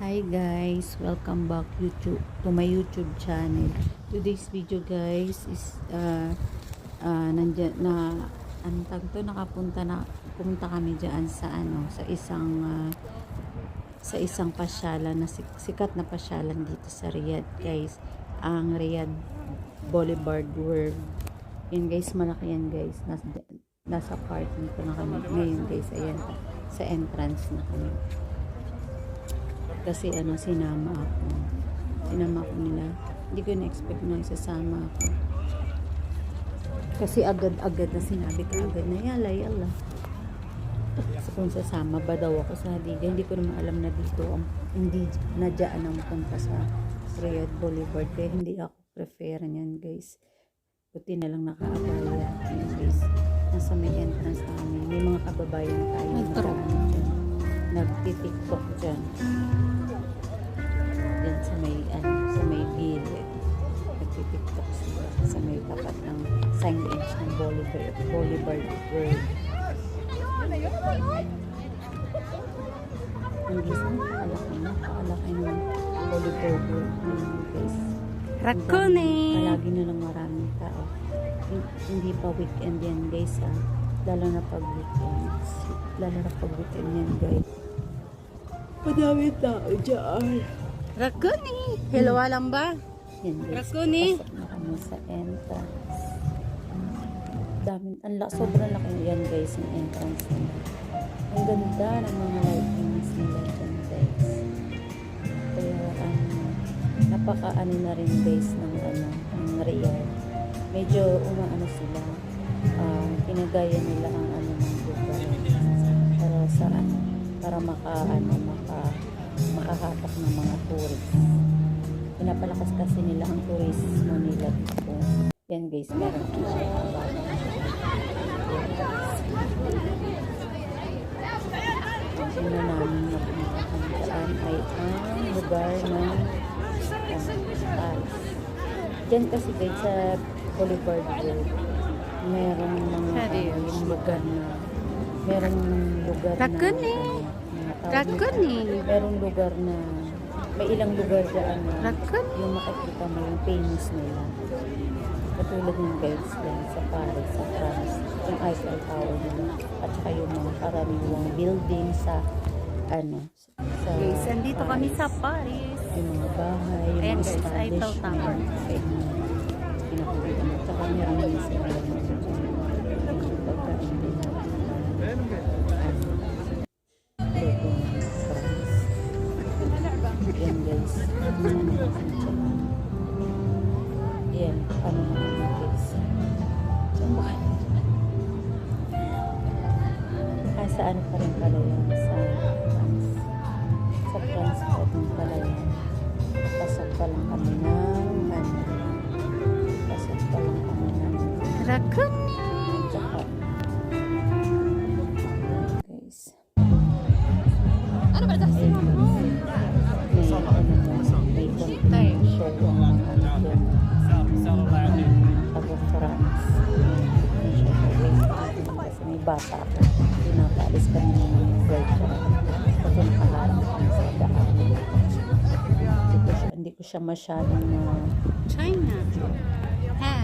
Hi guys, welcome back YouTube to my YouTube channel. Today's video guys is uh, uh, nandiyan na ang tag to nakapunta na pumunta kami diyan sa ano sa isang uh, sa isang pasyalan na sik- sikat na pasyalan dito sa Riyadh guys. Ang Riyadh Boulevard World. Yan guys, malaki yan guys. Nas, nasa parking ko na kami ngayon guys. Ayan, sa entrance na kami kasi ano sinama ako. Sinama ako nila. Hindi ko na-expect na isasama ako. Kasi agad-agad na sinabi ko agad na yala yala so kung sasama ba daw ako sa Hadida hindi ko naman alam na dito ang hindi na dyan ang punta sa Riyadh Boulevard. Kaya hindi ako prefer niyan guys. Buti na lang nakaabaya guys. Nasa may entrance na kami may mga kababayan tayo na marami dyan nagtitiktok dyan Boulevard Boulevard World hindi sa nakalaki na nakalaki ng Boulevard World ngayon guys Rakuni! Palagi na lang maraming tao. Hin- Hindi pa weekend yan guys ha. Lalo na pag weekend. Lalo na pag weekend yan guys. Madami tao dyan. Rakuni! Hello, alam ba? Yan guys. Rakuni! Pasok na kami sa entrance. Dami, ang la, sobrang laki yan guys yung entrance nila. Ang ganda ng mga lightings nila dyan guys. Kaya ano, napaka ano na rin guys ng ano, ng Riyadh. Medyo umaano sila. ah pinagaya nila ang ano ng lugar para sa ano, para maka ano, maka makahatak ng mga tourist. Pinapalakas kasi nila ang dito. Yan guys, meron po siya. Una namin napuntahan dyan ay ang lugar ng Paris. Diyan kasi guys sa Boulevard Road, merong mga ano, yung lugar na merong lugar na eh. ano, eh. merong lugar na may ilang lugar dyan na Rakun? yung makikita mo yung famous nila. Katulad ng guys yan sa Paris, sa France, yung Eiffel Tower nila. At saka yung mga karaniwang building sa ano, sa Guys, andito kami sa Paris. Paris. Yung mga bahay, yung Ayan, mga guys, Eiffel. Tower. Ayun, pinakikita mo. Tsaka meron din sila yung mga pagkain din. Ano, luto Kayo? Ah, sa ano pa rin pala yan? Sa France. Sa France pa rin pala yan. Pasok pa lang kami ng ano. Pasok pa lang kami ng Rakuni! Japan. Guys. Ano ba ito? Bata ako. Pinapaalis kami ng girlfriend. Kasi nakaharap kami sa daan. Hindi ko siya, hindi ko siya masyadong na China. Ha?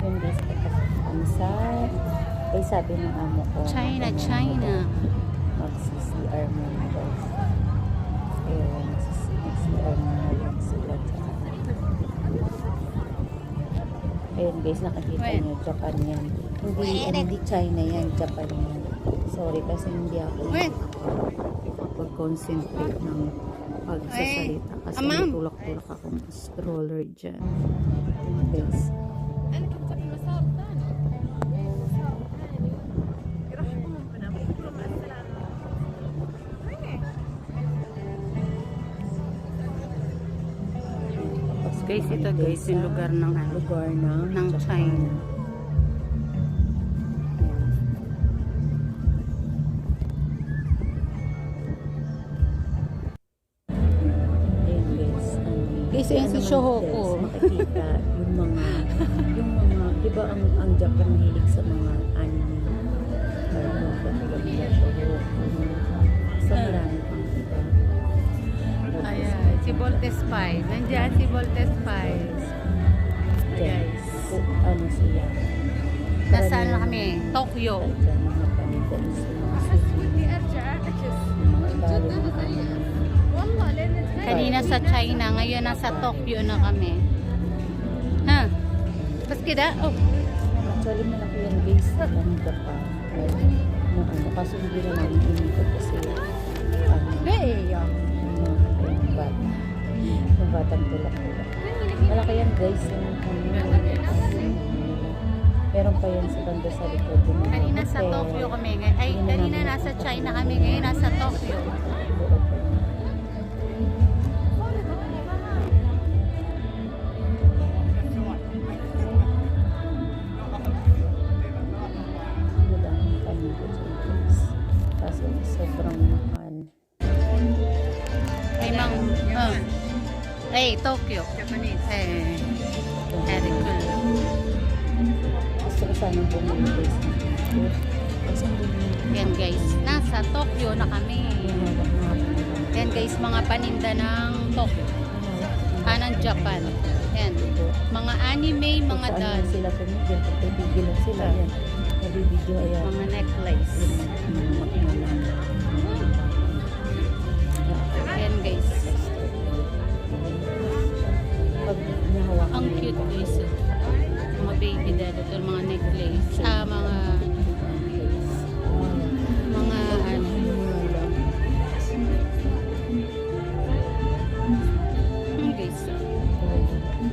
yun guys, papasok kami sa eh sabi ng amo ko China, ano, China. mag-CCR muna guys kaya mag-CCR muna lang sila ayun guys nakakita nyo Japan yan hindi, hindi China yan Japan yan. Sorry kasi hindi ako pag-concentrate ng pagsasalita kasi may tulak-tulak akong stroller dyan. Guys Guys, ito guys, yung lugar ng ano. lugar ng, Ng. China. Guys, ayan si Shohoko. Makikita yung mga, yung mga, di ba ang, ang Japan mahilig sa mga anime. Mga katulad nila Shohoko. Sa marami pang iba. Voltes 5. Nandiyan si Voltes 5. Guys. Ano siya. Nasaan na kami? Tokyo. Dyan, mga paninda Kanina sa China, ngayon nasa Tokyo na kami. Ha? Bas kita? Oh. Actually, malaki yan guys. Ang Japan. Like, na ano, kaso hindi na namin inipot kasi ano, Hey! yung yung bata. Yung batang tulak-tulak. Malaki yan guys. Yung ano, meron pa yan sa banda sa likod. Yung Kanina sa. Tokyo kami. Ay, kanina nasa China kami. Ngayon nasa Tokyo. Ay, Tokyo. Japanese. Eh, very cool. Gusto ko hindi mo Yan guys, nasa Tokyo na kami. Yan guys, mga paninda ng Tokyo. Ah, ng Japan. Yan. Mga anime, mga dance, sila tumigil, kung pipigil lang sila yan. Nabibidyo ayan. mga necklace. Yan guys. Ang cute guys. Mga baby doll, ito mga necklace. Ah, mga mga ano. Hmm, guys.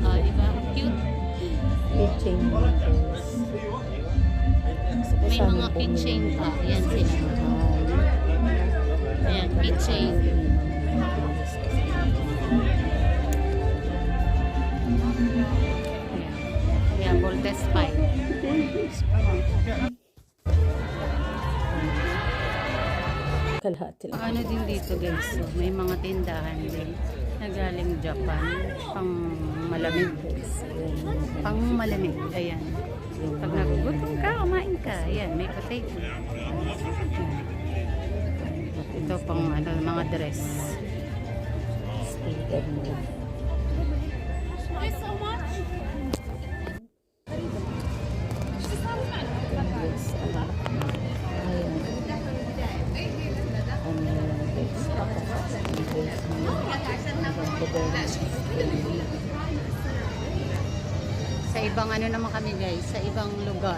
Ah, diba? Cute. Ko May mga keychain pa. Yan sila. Ayan, keychain. Ayan, Voltes 5. Kalahati lang. Ano din dito guys, so, may mga tindahan din na galing Japan. Pang malamig. Pang malamig. Ayan. Pag nagugutom ka, kumain ka. Ayan, may potato. Ito pang ano, mga dress. Speaker mo. Ibang ano naman kami guys, sa ibang lugar.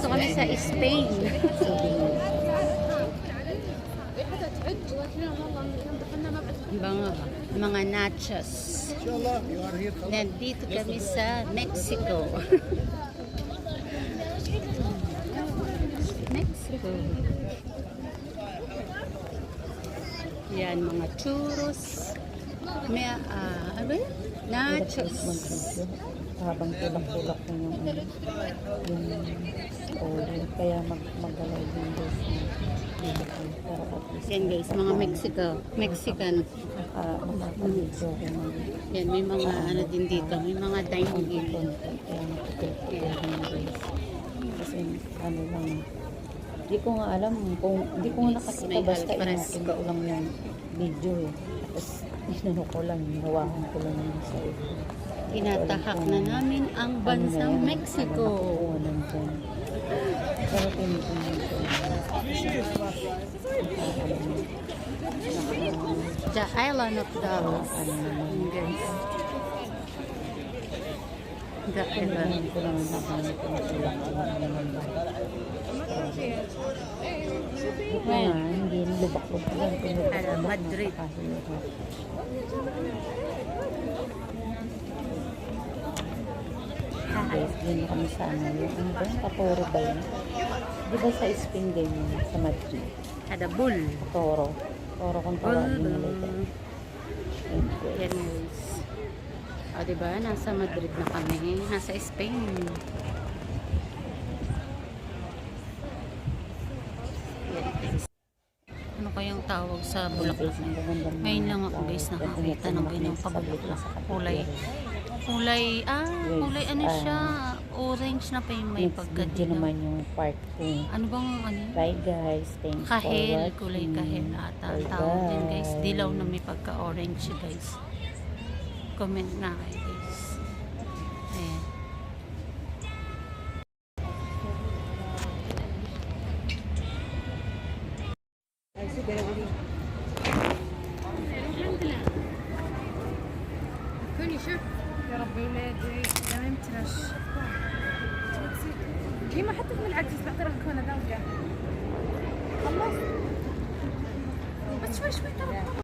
Nandito kami sa Spain. mga, mga nachos. Nandito kami sa Mexico. Mexico. Yan, mga churros. May, ah, ano yun? Nachos. Habang tulak-tulak na yung yung story. Kaya mag magalaw din guys dito. Para at least Yan guys, mga Mexico. Mexican. ng Yan, may mga ano din dito. May mga dining in. content. Kaya ko ng guys. Kasi ano lang, di ko nga alam kung, di ko nga nakakita basta ko lang yung video eh. Tapos inano ko lang, hawakan ko lang sa Tinatahak na namin ang bansang Mexico. The Island of naman. Guys. The Island. Habang ito natulak ko lang naman ba. Ito nga, hindi lubak-lubak yan. Kung lubak-lubak, Ano, Madrid. Guys, yun kami sa ano, yung ano ba, yung Katoro ba yun? Di ba sa Spain ganyan, sa Madrid? Ada bull. Katoro. Toro kung tawagin nila guys. Yan guys. O diba, nasa Madrid na kami. Nasa Spain. Ano kayang tawag sa bulaklak na yun? Ngayon lang ako guys nakakita ng ganyang pabulaklak. Kulay. Kulay, ah, yes, kulay ano um, siya? Orange na pa yung may pagka dito. naman yung part 2. Ano bang ano? Bye guys, thanks kahel, for watching. kulay kahel ata. Bye Tawag din guys, dilaw na may pagka-orange guys. Comment na kayo guys. Ayan. Ay, ديما حتى من العكس بعطي لك كونه ذا خلص. بس شوي شوي ترى